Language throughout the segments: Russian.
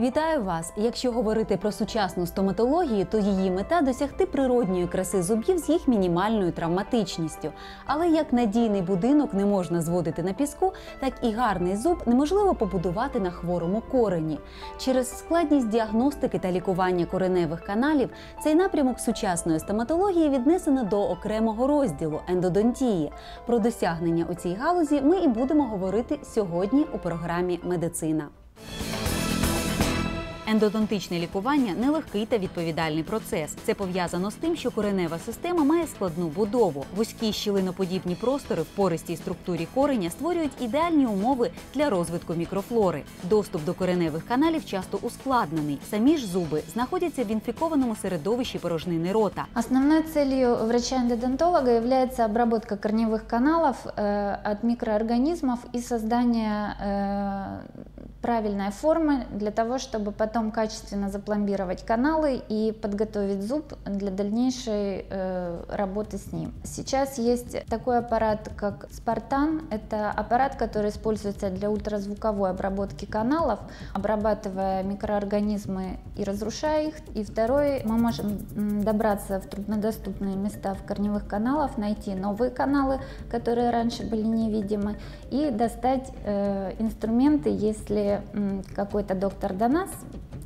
Вітаю вас! Якщо говорити про сучасну стоматологію, то її мета досягти природньої краси зубів з їх мінімальною травматичністю. Але як надійний будинок не можна зводити на піску, так і гарний зуб неможливо побудувати на хворому корені. Через складність діагностики та лікування кореневих каналів цей напрямок сучасної стоматології віднесено до окремого розділу ендодонтії. Про досягнення у цій галузі ми і будемо говорити сьогодні у програмі Медицина. Ендодонтичне лікування нелегкий та відповідальний процес. Це пов'язано з тим, що коренева система має складну будову. Вузькі щілиноподібні простори в пористій структурі кореня створюють ідеальні умови для розвитку мікрофлори. Доступ до кореневих каналів часто ускладнений. Самі ж зуби знаходяться в інфікованому середовищі порожнини рота. Основной целью врача-эндодонтолога является обработка корневых каналов э, от микроорганизмов и создание правильной формы для того, чтобы потом качественно запломбировать каналы и подготовить зуб для дальнейшей э, работы с ним. Сейчас есть такой аппарат, как Спартан. Это аппарат, который используется для ультразвуковой обработки каналов, обрабатывая микроорганизмы и разрушая их. И второй, мы можем добраться в труднодоступные места в корневых каналах, найти новые каналы, которые раньше были невидимы, и достать э, инструменты, если какой-то доктор до нас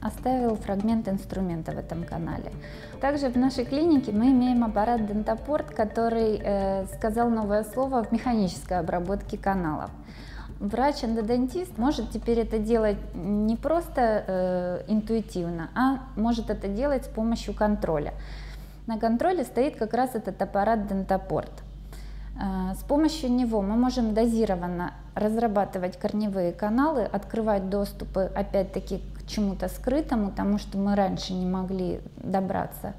оставил фрагмент инструмента в этом канале. Также в нашей клинике мы имеем аппарат Дентапорт, который э, сказал новое слово в механической обработке каналов. Врач-эндодонтист может теперь это делать не просто э, интуитивно, а может это делать с помощью контроля. На контроле стоит как раз этот аппарат Дентапорт. Э, С помощью него мы можем дозированно разрабатывать корневые каналы, открывать доступы опять-таки к чему-то скрытому, тому, что мы раньше не могли добраться.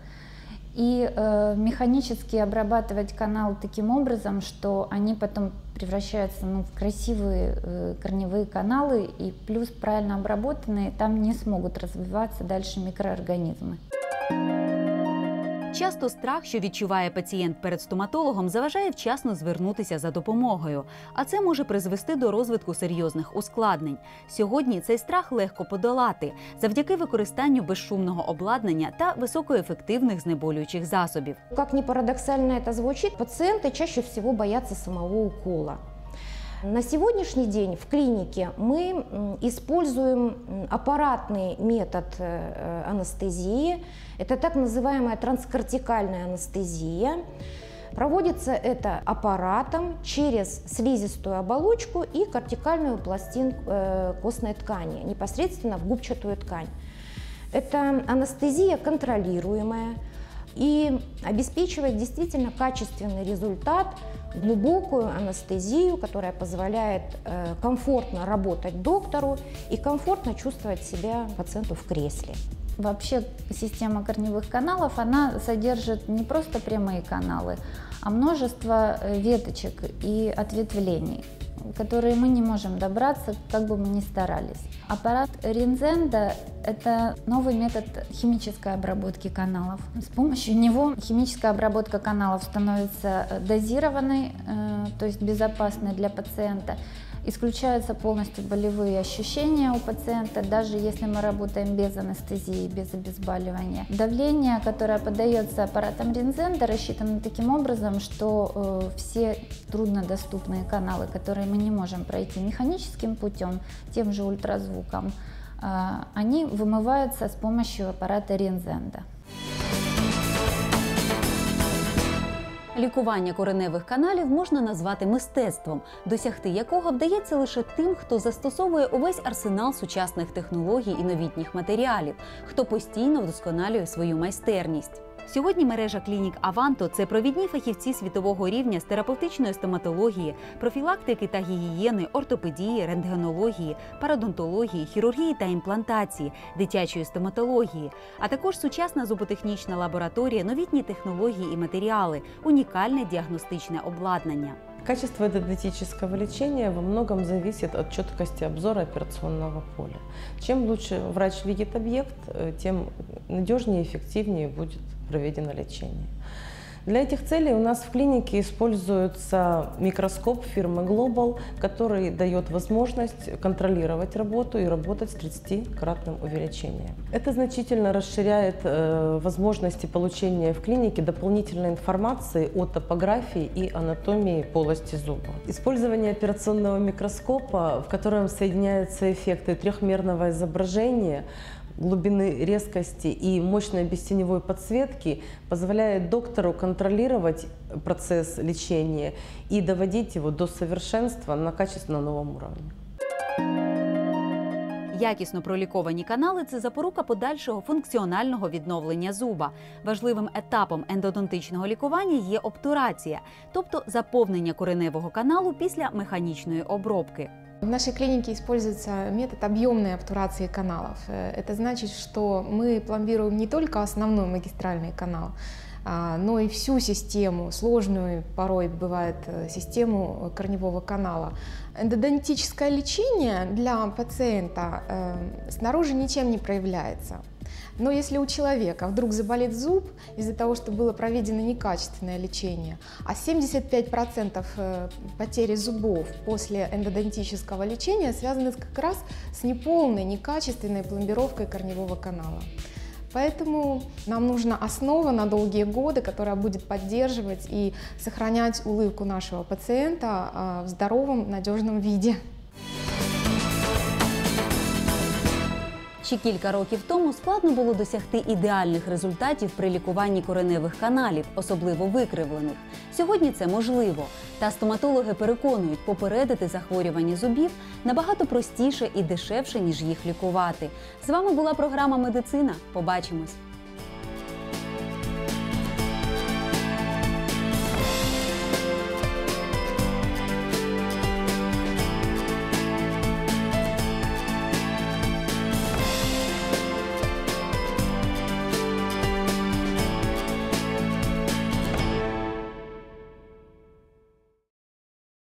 И э, механически обрабатывать канал таким образом, что они потом превращаются ну, в красивые э, корневые каналы, и плюс правильно обработанные, там не смогут развиваться дальше микроорганизмы. Часто страх, що відчуває пацієнт перед стоматологом, заважає вчасно звернутися за допомогою, а це може призвести до розвитку серйозних ускладнень. Сьогодні цей страх легко подолати завдяки використанню безшумного обладнання та високоефективних знеболюючих засобів. Как ни парадоксально это звучит, пациенты чаще всего боятся самого укола. На сегодняшний день в клинике мы используем аппаратный метод э, анестезии. Это так называемая транскортикальная анестезия. Проводится это аппаратом через слизистую оболочку и кортикальную пластинку э, костной ткани, непосредственно в губчатую ткань. Это анестезия контролируемая и обеспечивает действительно качественный результат, глубокую анестезию, которая позволяет э, комфортно работать доктору и комфортно чувствовать себя пациенту в кресле. Вообще система корневых каналов, она содержит не просто прямые каналы, а множество э, веточек и ответвлений, которые мы не можем добраться, как бы мы ни старались. Аппарат Ринзенда – это новый метод химической обработки каналов. С помощью него химическая обработка каналов становится э, дозированной, э, то есть безопасной для пациента. Исключаются полностью болевые ощущения у пациента, даже если мы работаем без анестезии, без обезболивания. Давление, которое подается аппаратом Ринзенда, рассчитано таким образом, что э, все труднодоступные каналы, которые мы не можем пройти механическим путем, тем же ультразвуком, э, они вымываются с помощью аппарата Ринзенда. Лікування кореневих каналів можна назвати мистецтвом, досягти якого вдається лише тим, хто застосовує увесь арсенал сучасних технологій і новітніх матеріалів, хто постійно вдосконалює свою майстерність. Сьогодні мережа клінік Аванто це провідні фахівці світового рівня з терапевтичної стоматології, профілактики та гігієни, ортопедії, рентгенології, парадонтології, хірургії та імплантації, дитячої стоматології, а також сучасна зуботехнічна лабораторія, новітні технології і матеріали, унікальне діагностичне обладнання. Качество эндодонтического лечения во многом зависит от четкости обзора операционного поля. Чем лучше врач видит объект, э, тем надежнее и эффективнее будет проведено лечение. Для этих целей у нас в клинике используется микроскоп фирмы Global, который дает возможность контролировать работу и работать с 30-кратным увеличением. Это значительно расширяет э, возможности получения в клинике дополнительной информации о топографии и анатомии полости зуба. Использование операционного микроскопа, в котором соединяются эффекты трехмерного изображения, глубины резкости и мощной бестеневой подсветки позволяет доктору контролировать процесс лечения и доводить его до совершенства на качественно новом уровне. Якісно проліковані канали це запорука подальшого функціонального відновлення зуба. Важливим етапом ендодонтичного лікування є обтурація, тобто заповнення кореневого каналу після механічної обробки. В нашей клинике используется метод объемной обтурации каналов. Э, Это значит, что мы пломбируем не только основной магистральный канал, а, но и всю систему, сложную порой бывает э, систему корневого канала. Эндодонтическое лечение для пациента э, снаружи ничем не проявляется. Но если у человека вдруг заболит зуб из-за того, что было проведено некачественное лечение, а 75% э, потери зубов после эндодонтического лечения связаны как раз с неполной, некачественной пломбировкой корневого канала. Поэтому нам нужна основа на долгие годы, которая будет поддерживать и сохранять улыбку нашего пациента а, в здоровом, надежном виде. Ще кілька років тому складно було досягти ідеальних результатів при лікуванні кореневих каналів, особливо викривлених. Сьогодні це можливо. Та стоматологи переконують, попередити захворювання зубів набагато простіше і дешевше, ніж їх лікувати. З вами була програма Медицина. Побачимось.